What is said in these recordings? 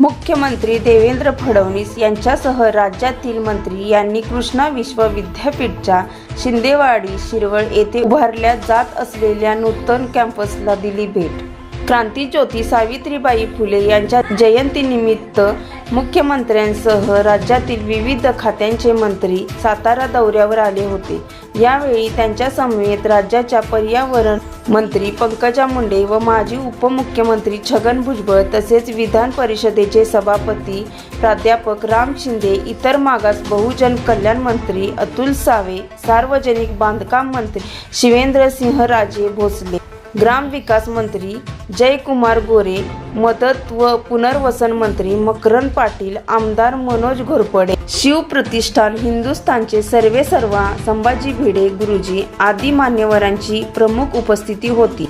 मुख्यमंत्री देवेंद्र फडणवीस यांच्यासह राज्यातील मंत्री यांनी कृष्णा विश्व विद्यापीठच्या शिंदेवाडी शिरवळ येथे उभारल्या जात असलेल्या नूतन कॅम्पसला दिली भेट. क्रांतीज्योती सावित्रीबाई फुले यांच्या जयंतीनिमित्त मुख्यमंत्र्यांसह राज्यातील विविध खात्यांचे मंत्री सातारा दौऱ्यावर आले होते. यावेळी त्यांच्या समवेत राज्याच्या पर्यावरण मंत्री पंकजा मुंडे व माजी उपमुख्यमंत्री छगन भुजबळ तसेच विधान परिषदेचे सभापती प्राध्यापक राम शिंदे इतर मागास बहुजन कल्याण मंत्री अतुल सावे सार्वजनिक बांधकाम मंत्री शिवेंद्रसिंहराजे भोसले ग्रामविकास मंत्री जयकुमार गोरे मदत व पुनर्वसन मंत्री मकरन पाटील आमदार मनोज घोरपडे शिवप्रतिष्ठान हिंदुस्थानचे सर्वे सर्वा संभाजी भिडे गुरुजी आदी मान्यवरांची प्रमुख उपस्थिती होती.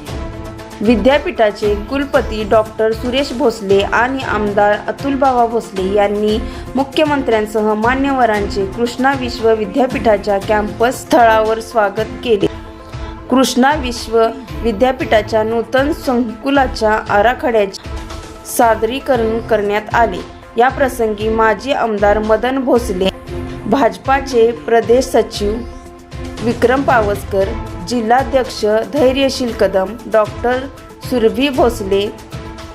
विद्यापीठाचे कुलपती डॉक्टर सुरेश भोसले आणि आमदार अतुलबाबा भोसले यांनी मुख्यमंत्र्यांसह मान्यवरांचे कृष्णा विश्व विद्यापीठाच्या कॅम्पस स्थळावर स्वागत केले. कृष्णा विश्व विद्यापीठाच्या नूतन संकुलाच्या आराखड्याचे सादरीकरण करण्यात आले. या प्रसंगी माजी आमदार मदन भोसले भाजपाचे प्रदेश सचिव विक्रम पावसकर जिल्हाध्यक्ष धैर्यशील कदम डॉक्टर सुरभी भोसले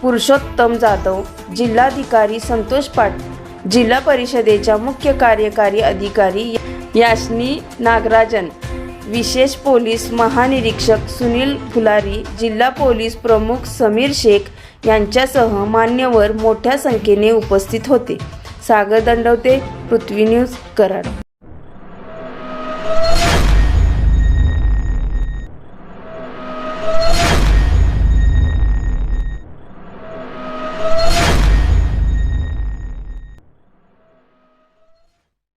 पुरुषोत्तम जाधव जिल्हाधिकारी संतोष पाट जिल्हा परिषदेच्या मुख्य कार्यकारी अधिकारी याशनी नागराजन विशेष पोलीस महानिरीक्षक सुनील फुलारी जिल्हा पोलीस प्रमुख समीर शेख यांच्यासह मान्यवर मोठ्या संख्येने उपस्थित होते. सागर दंडवते पृथ्वी न्यूज कराड.